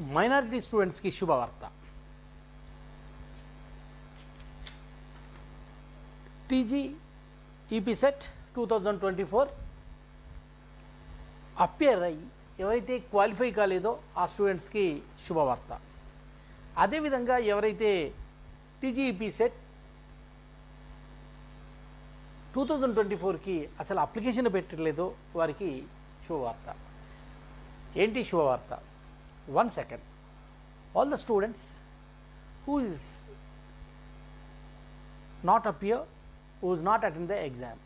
Minority స్టూడెంట్స్కి శుభవార్త. TG EP CET two thousand twenty four. Appear అయ్యి ఎవరైతే క్వాలిఫై కాలేదో ఆ స్టూడెంట్స్కి శుభవార్త. అదేవిధంగా ఎవరైతే TGEP CET two thousand twenty ఫోర్కి అసలు అప్లికేషన్ పెట్టలేదో వారికి శుభవార్త. ఏంటి శుభవార్త? one second all the students who is not appear who is not attend the exam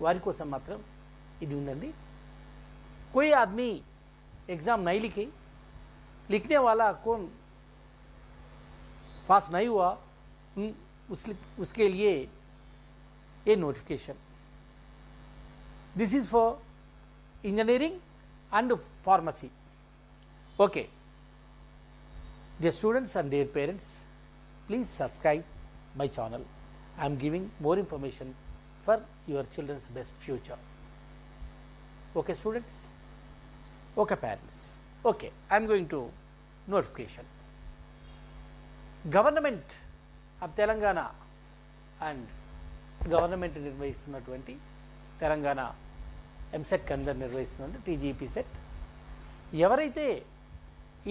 వారి కోసం మాత్రం ఇది ఉందండి कोई आदमी एग्ज़ाम नहीं लिखी लिखने वाला कौन पास नहीं हुआ उन- उस उसके लिए ये notification this is for engineering and pharmacy okay dear students and dear parents please subscribe my channel i am giving more information for your children's best future okay students okay parents okay i am going to notification government of Telangana and government నిర్వహిస్తున్నటువంటి తెలంగాణ ఎంసెట్ కన్వర్ నిర్వహిస్తున్న TGP set ఎవరైతే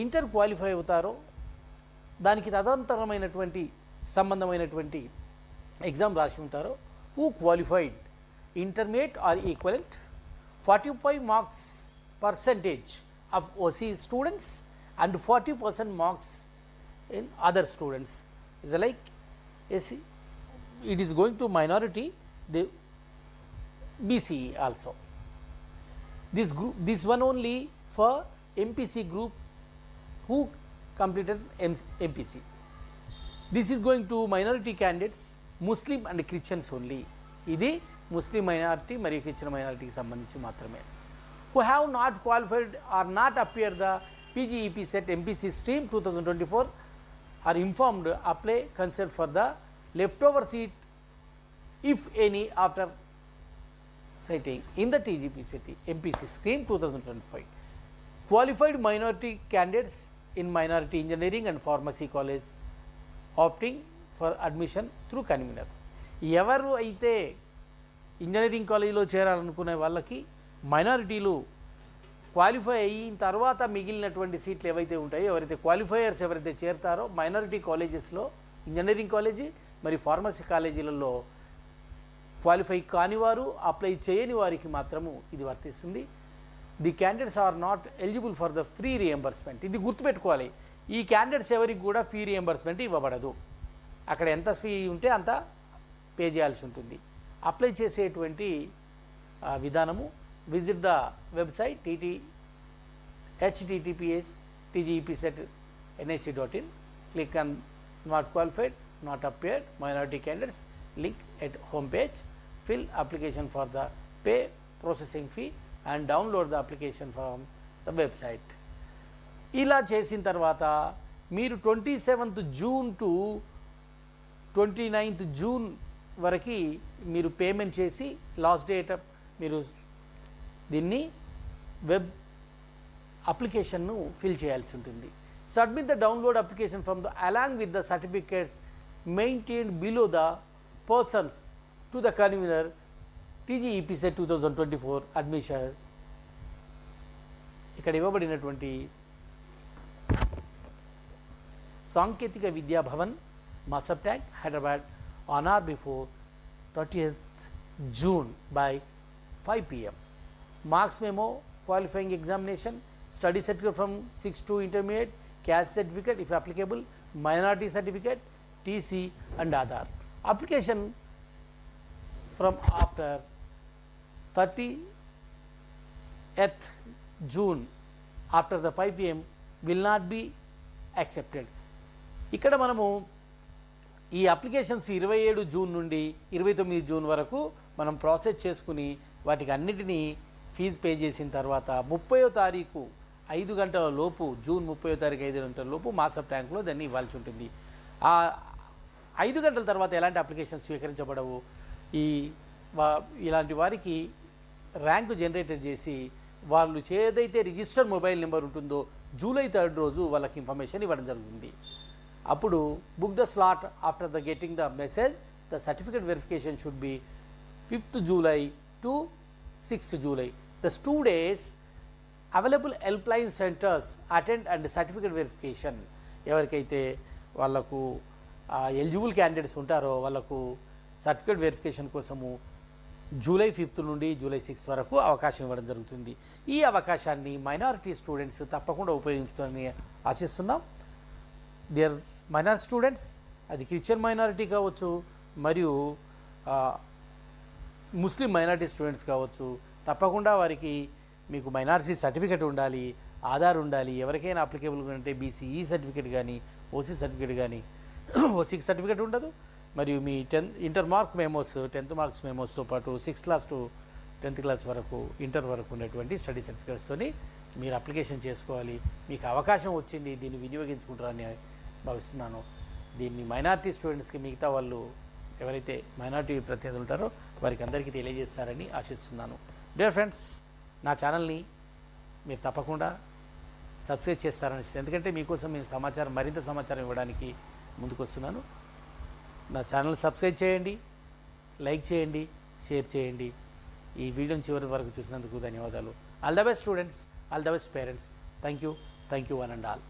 inter qualify అవుతారో దానికి తదంతరమైనటువంటి సంబంధమైనటువంటి exam రాసి ఉంటారో who qualified intermediate or equivalent forty five marks percentage of OC students and forty percent marks in other students is like yes, it is going to minority the BCE also this group this one only for MPC group who completed M- MPC this is going to minority candidates Muslim and Christians only ఇది ముస్లిం minority మరియు Christian మైనారిటీకి సంబంధించి మాత్రమే who have not qualified or not appear the PGEP set MPC stream 2024 are informed apply consent for the leftover seat if any after citing in the TGP city MPC stream 2025 qualified minority candidates in minority engineering and pharmacy college opting for admission through convener. ఎవరు అయితే engineering కాలేజీలో చేరాలనుకునే వాళ్ళకి మైనారిటీలు qualify అయిన తర్వాత మిగిలినటువంటి సీట్లు ఏవైతే ఉంటాయో ఎవరైతే క్వాలిఫైయర్స్ ఎవరైతే చేరుతారో మైనారిటీ కాలేజెస్లో ఇంజనీరింగ్ కాలేజీ మరి ఫార్మసీ కాలేజీలలో క్వాలిఫై కానివారు అప్లై చేయని వారికి మాత్రము ఇది వర్తిస్తుంది. The candidates are not eligible for the free reimbursement ఇది గుర్తుపెట్టుకోవాలి. ఈ క్యాండిడేట్స్ ఎవరికి కూడా ఫ్రీ రియంబర్స్మెంట్ ఇవ్వబడదు. అక్కడ ఎంత ఫీ ఉంటే అంత పే చేయాల్సి ఉంటుంది. అప్లై చేసేటువంటి విధానము visit the website TT https TGP CET NIC dot in click on not qualified not appeared minority candidates link at home page fill application for the pay processing fee and download the application from the website ఇలా చేసిన తర్వాత మీరు twenty seventh June to twenty ninth June వరకు మీరు payment చేసి last date మీరు దీన్ని web అప్లికేషన్ను ఫిల్ చేయాల్సి ఉంటుంది. Submit the download application from the along with the certificates maintain below the persons to the convener TGEP set 2024 admission ఇక్కడ ఇవ్వబడినటువంటి Sanketika Vidya Bhavan Masabtank Hyderabad on or before thirtieth June by five PM marks memo qualifying examination study certificate from six to intermediate caste certificate if applicable minority certificate TC and Aadhaar application from after thirtieth June after the five PM will not be accepted ఇక్కడ మనము ఈ applications ఇరవై ఏడు June నుండి ఇరవై తొమ్మిది June వరకు మనం ప్రాసెస్ చేసుకుని వాటికి అన్నిటినీ ఫీజు పే చేసిన తర్వాత ముప్పయో తారీఖు ఐదు గంటల లోపు జూన్ ముప్పయో తారీఖు ఐదు గంటల లోపు మాసప్ ట్యాంక్లో దాన్ని ఇవ్వాల్సి ఉంటుంది. ఆ ఐదు గంటల తర్వాత ఎలాంటి అప్లికేషన్స్ స్వీకరించబడవు? ఈ ఇలాంటి వారికి ర్యాంకు జనరేటర్ చేసి వాళ్ళు ఏదైతే రిజిస్టర్డ్ మొబైల్ నెంబర్ ఉంటుందో జూలై థర్డ్ రోజు వాళ్ళకి ఇన్ఫర్మేషన్ ఇవ్వడం జరుగుతుంది అప్పుడు book the slot after the getting the message the certificate verification should be fifth July to sixth July the two days available help line centers attend and certificate verification ఎవరికైతే వాళ్ళకు eligible candidates ఉంటారో వాళ్ళకు certificate verification కోసము July fifth నుండి July sixth వరకు అవకాశం ఇవ్వడం జరుగుతుంది. ఈ అవకాశాన్ని మైనారిటీ స్టూడెంట్స్ తప్పకుండా ఉపయోగించుకోవాలని ఆశిస్తున్నాం. డియర్ మైనార్ స్టూడెంట్స్ అది క్రిస్టియన్ మైనారిటీ కావచ్చు మరియు ముస్లిం మైనారిటీ స్టూడెంట్స్ కావచ్చు తప్పకుండా వారికి మీకు మైనారిటీ సర్టిఫికేట్ ఉండాలి ఆధార్ ఉండాలి. ఎవరికైనా అప్లికేబుల్ ఉంటే బీసీఈ సర్టిఫికేట్ కానీ ఓసీ సర్టిఫికేట్ కానీ ఓసీ సర్టిఫికేట్ ఉండదు. మరియు మీ ten inter mark memos tenth marks మెమోస్తో పాటు sixth class to tenth class వరకు ఇంటర్ వరకు ఉన్నటువంటి స్టడీ సర్టిఫికేట్స్తోని మీరు అప్లికేషన్ చేసుకోవాలి. మీకు అవకాశం వచ్చింది దీన్ని వినియోగించుకుంటారని భావిస్తున్నాను. దీన్ని మైనారిటీ స్టూడెంట్స్కి మిగతా వాళ్ళు ఎవరైతే మైనార్టీ ప్రతినిధులు ఉంటారో వారికి అందరికీ తెలియజేస్తారని ఆశిస్తున్నాను. డియర్ ఫ్రెండ్స్ నా ఛానల్ని మీరు తప్పకుండా సబ్స్క్రైబ్ చేస్తారని ఎందుకంటే మీకోసం నేను సమాచారం మరింత సమాచారం ఇవ్వడానికి ముందుకు వస్తున్నాను నా ఛానల్ సబ్స్క్రైబ్ చేయండి లైక్ చేయండి షేర్ చేయండి. ఈ వీడియోని చివరి వరకు చూసినందుకు ధన్యవాదాలు. All the best students all the best parents thank you thank you one and all